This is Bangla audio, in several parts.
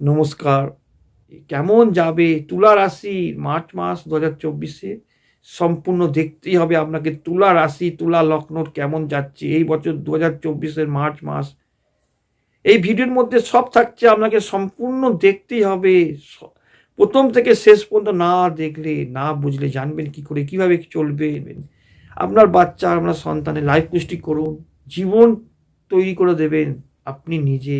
নমস্কার। কেমন যাবে তুলা রাশি মার্চ মাস দু হাজার চব্বিশে? সম্পূর্ণ দেখতেই হবে আপনাকে তুলা রাশি, তুলা লগ্নর কেমন যাচ্ছে এই বছর দু হাজার চব্বিশের মার্চ মাস। এই ভিডিওর মধ্যে সব থাকছে, আপনাকে সম্পূর্ণ দেখতেই হবে। প্রথম থেকে শেষ পর্যন্ত না দেখলে, না বুঝলে জানবেন কি করে, কীভাবে চলবে। আপনার বাচ্চা, আপনার সন্তানের লাইফ পুষ্টি করুন। জীবন তৈরি করে দেবেন আপনি নিজে।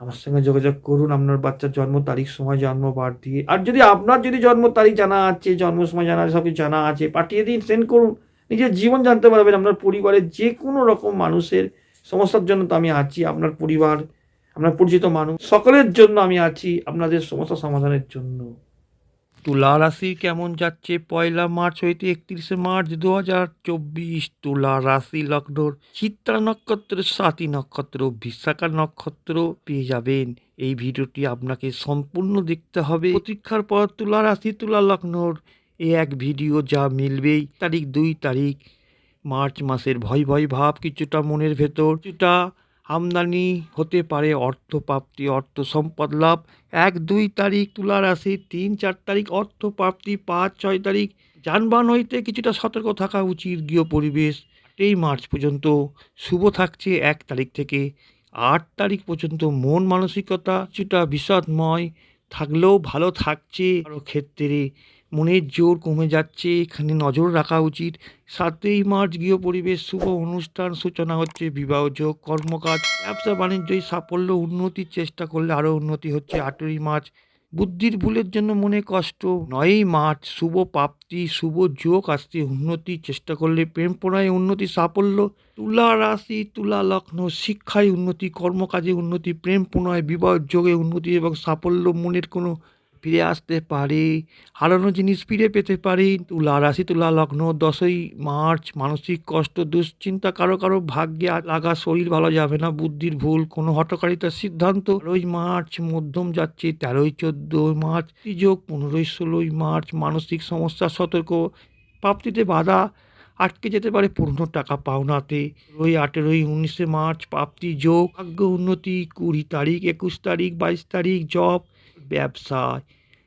আমার সঙ্গে যোগাযোগ করুন, আপনার বাচ্চার জন্ম তারিখ, সময়, জন্ম বার দিয়ে। আর যদি আপনার যদি জন্ম তারিখ জানা আছে, জন্ম, সময় জানা আছে সব কিছু জানা আছে, পাঠিয়ে দিন সেন্ড করুন। নিজের জীবন জানতে পারবেন, আপনার পরিবারের যে কোনো রকম মানুষের সমস্যার জন্য তো আমি আছি, আপনার পরিবার, আপনার পরিচিত মানুষ, সকলের জন্য আমি আছি, আপনাদের সমস্যা সমাধানের জন্য। তুলা রাশি কেমন যাচ্ছে? পয়লা মার্চ হইতে একত্রিশে মার্চ দু হাজার চব্বিশ। তুলা রাশি লগ্নর চিত্রা নক্ষত্র সাতী নক্ষত্র, বিশাখা নক্ষত্র পেয়ে যাবেন। এই ভিডিওটি আপনাকে সম্পূর্ণ দেখতে হবে। প্রতীক্ষার পর তুলা রাশি, তুলা লগ্নর এ এক ভিডিও যা মিলবেই। তারিখ দুই তারিখ, মার্চ মাসের ভয় ভয় ভাব কিছুটা মনের ভেতর, কিছুটা আমদানি হতে পারে অর্থ প্রাপ্তি অর্থ সম্পদ লাভ। এক, দুই তারিখ তুলা রাশি। তিন, চার তারিখ অর্থপ্রাপ্তি। পাঁচ, ছয় তারিখ যানবাহন হইতে কিছুটা সতর্ক থাকা উচিত গৃহ পরিবেশ এই মার্চ পর্যন্ত শুভ থাকছে এক তারিখ থেকে। আট তারিখ পর্যন্ত মন মানসিকতা কিছুটা বিষাদময় থাকলেও ভালো থাকছে আরও ক্ষেত্রে। মনের জোর কমে যাচ্ছে, এখানে নজর রাখা উচিত। সাতই মার্চ গৃহ পরিবেশ শুভ অনুষ্ঠান সূচনা হচ্ছে বিবাহযোগ, কর্মকাজ, ব্যবসা বাণিজ্যই সাফল্য, উন্নতির চেষ্টা করলে আরও উন্নতি হচ্ছে। আটই মার্চ, বুদ্ধির ভুলের জন্য মনে কষ্ট। নয়ই মার্চ, শুভ প্রাপ্তি, শুভ যোগ আসতে উন্নতি চেষ্টা করলে প্রেম প্রণয়ে উন্নতি, সাফল্য। তুলা রাশি, তুলা লগ্ন, শিক্ষায় উন্নতি, কর্মকাজে উন্নতি, প্রেম প্রণয় বিবাহ যোগে উন্নতি এবং সাফল্য মনের কোনো ফিরে আসতে পারে, হারানো জিনিস ফিরে পেতে পারি। তুলা রাশি, তুলা লগ্ন, দশই মার্চ, মানসিক কষ্ট, দুশ্চিন্তা, কারও কারও ভাগ্যে লাগা শরীর ভালো যাবে না, বুদ্ধির ভুল, কোনো হটকারিতার সিদ্ধান্ত। তেরোই মার্চ, মধ্যম যাচ্ছে, তেরোই, চোদ্দোই মার্চ যোগ পনেরোই, ষোলোই মার্চ, মানসিক সমস্যা, সতর্ক। প্রাপ্তিতে বাধা, আটকে যেতে পারে পুরনো টাকা পাওনাতে। ওই আঠেরোই, উনিশে মার্চ, প্রাপ্তি যোগ, ভাগ্য উন্নতি, কুড়ি তারিখ, একুশ তারিখ, বাইশ তারিখ, জব, ব্যবসায়।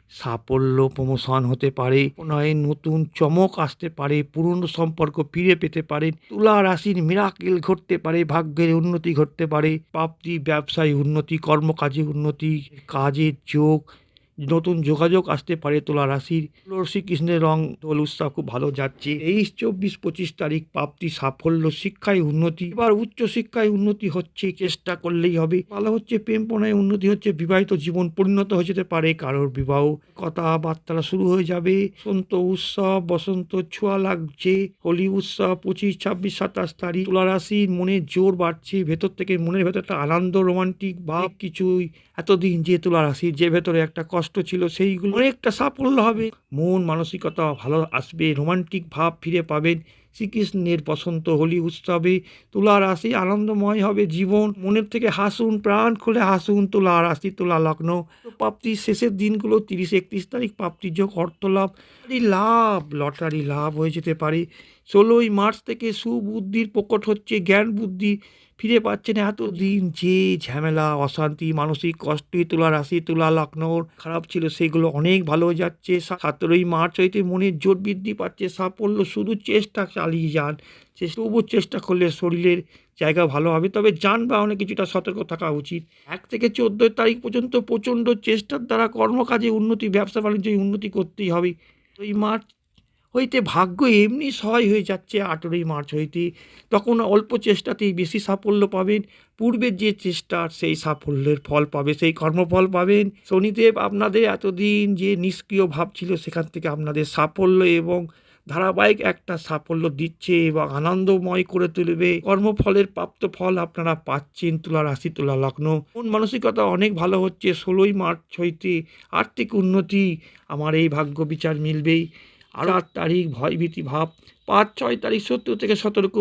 সাফল্য প্রমোশন হতে পারে, নয়, নতুন চমক আসতে পারে, পুরনো সম্পর্ক ফিরে পেতে পারে, তুলা রাশির মিরাকেল ঘটতে পারে, ভাগ্যের উন্নতি ঘটতে পারে, প্রাপ্তি, ব্যবসায় উন্নতি, কর্মকাজে উন্নতি, কাজের যোগ নতুন যোগাযোগ আসতে পারে তুলা রাশির। শ্রীকৃষ্ণের রং দোল উৎসব খুব ভালো যাচ্ছে। তেইশ চব্বিশ পঁচিশ তারিখ প্রাপ্তি সাফল্য, শিক্ষায় উন্নতি। এবার উচ্চ শিক্ষায় উন্নতি হচ্ছে, চেষ্টা করলেই হবে। ভালো হচ্ছে, প্রেম প্রণয়ে উন্নতি হচ্ছে, বিবাহিত জীবন পরিণত হয়ে যেতে পারে কারোর বিবাহ। কথাবার্তা শুরু হয়ে যাবে। বসন্ত উৎসব, বসন্ত ছোঁয়া লাগছে। হোলি উৎসব, পঁচিশ, ছাব্বিশ, সাতাশ তারিখ। তুলা রাশির মনে জোর বাড়ছে। ভেতর থেকে মনের ভেতর একটা আনন্দ, রোমান্টিক ভাব কিছুই এতদিন যে তুলা রাশির যে ভেতরে একটা কষ্ট ছিল, সেইগুলো অনেকটা সাফল্য হবে। মন, মানসিকতা ভালো আসবে, রোমান্টিক ভাব ফিরে পাবেন। শ্রীকৃষ্ণের বসন্ত হোলি উৎসবে তুলা রাশি আনন্দময় হবে জীবন। মনের থেকে হাসুন, প্রাণ খুলে হাসুন, তুলা রাশি, তুলা লগ্ন। প্রাপ্তির শেষের দিনগুলো তিরিশ একত্রিশ তারিখ প্রাপ্তির যোগ অর্থ লাভ লাভ, লটারি লাভ হয়ে যেতে পারে। ষোলোই মার্চ থেকে সুবুদ্ধির প্রকট হচ্ছে জ্ঞান বুদ্ধি ফিরে পাচ্ছে না এতদিন যে ঝামেলা, অশান্তি, মানসিক কষ্টে তোলা রাশি, তোলা লগ্নর খারাপ ছিল, সেগুলো অনেক ভালো যাচ্ছে। সতেরোই মার্চ হইতে মনের জোর বৃদ্ধি পাচ্ছে। সাফল্য শুধু চেষ্টা চালিয়ে যান তবু চেষ্টা করলে শরীরের জায়গা ভালো হবে। তবে যানবাহনে কিছুটা সতর্ক থাকা উচিত। এক থেকে চোদ্দোই তারিখ পর্যন্ত প্রচণ্ড চেষ্টার দ্বারা কর্মকাজে উন্নতি ব্যবসা বাণিজ্যে উন্নতি করতেই হবে। ওই মার্চ হইতে ভাগ্য এমনি সহায় হয়ে যাচ্ছে আঠেরোই মার্চ হইতে। তখন অল্প চেষ্টাতেই বেশি সাফল্য পাবেন। পূর্বের যে চেষ্টার সেই সাফল্যের ফল পাবে, সেই কর্মফল পাবেন। শনিদেব আপনাদের এতদিন যে নিষ্ক্রিয় ভাব ছিল, সেখান থেকে আপনাদের সাফল্য এবং ধারাবাহিক একটা সাফল্য দিচ্ছে এবং আনন্দময় করে তুলবে। কর্মফলের প্রাপ্ত ফল আপনারা পাচ্ছেন তুলা রাশি, তুলা লগ্ন। মন মানসিকতা অনেক ভালো হচ্ছে। ষোলোই মার্চ হইতে আর্থিক উন্নতি, আমার এই ভাগ্য বিচার মিলবেই। আর আট তারিখ ভয়ভীতি ভাব। পাঁচ ছয় তারিখ সত্তর থেকে সতর্ক।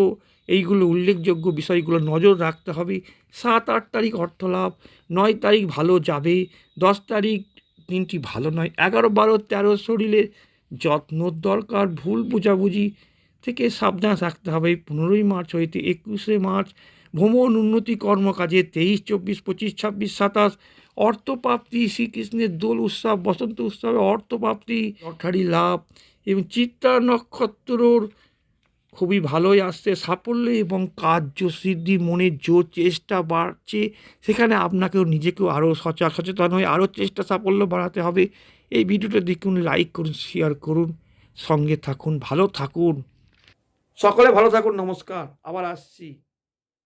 এইগুলো উল্লেখযোগ্য বিষয়গুলো নজর রাখতে হবে। সাত আট তারিখ অর্থ লাভ নয় তারিখ ভালো যাবে। দশ তারিখ দিনটি ভালো নয়। এগারো বারো তেরো শরীরের যত্ন দরকার। ভুল বোঝাবুঝি থেকে সাবধান থাকতে হবে। পনেরোই মার্চ হইতে একুশে মার্চ। ভ্রমণ উন্নতি কর্মকাজে তেইশ চব্বিশ পঁচিশ ছাব্বিশ সাতাশ। অর্থপ্রাপ্তি শ্রীকৃষ্ণের দোল উৎসব বসন্ত উৎসবে অর্থপ্রাপ্তি লটারি লাভ। এবং চিত্রা নক্ষত্রর খুবই ভালোই আসছে সাফল্য এবং কার্য সিদ্ধি মনের জোর, চেষ্টা বাড়ছে। সেখানে আপনাকেও নিজেকেও আরও সচা সচেতন হয়ে আরও চেষ্টা সাফল্য বাড়াতে হবে। এই ভিডিওটা দেখুন, লাইক করুন শেয়ার করুন, সঙ্গে থাকুন, ভালো থাকুন। সকলে ভালো থাকুন, নমস্কার। আবার আসছি।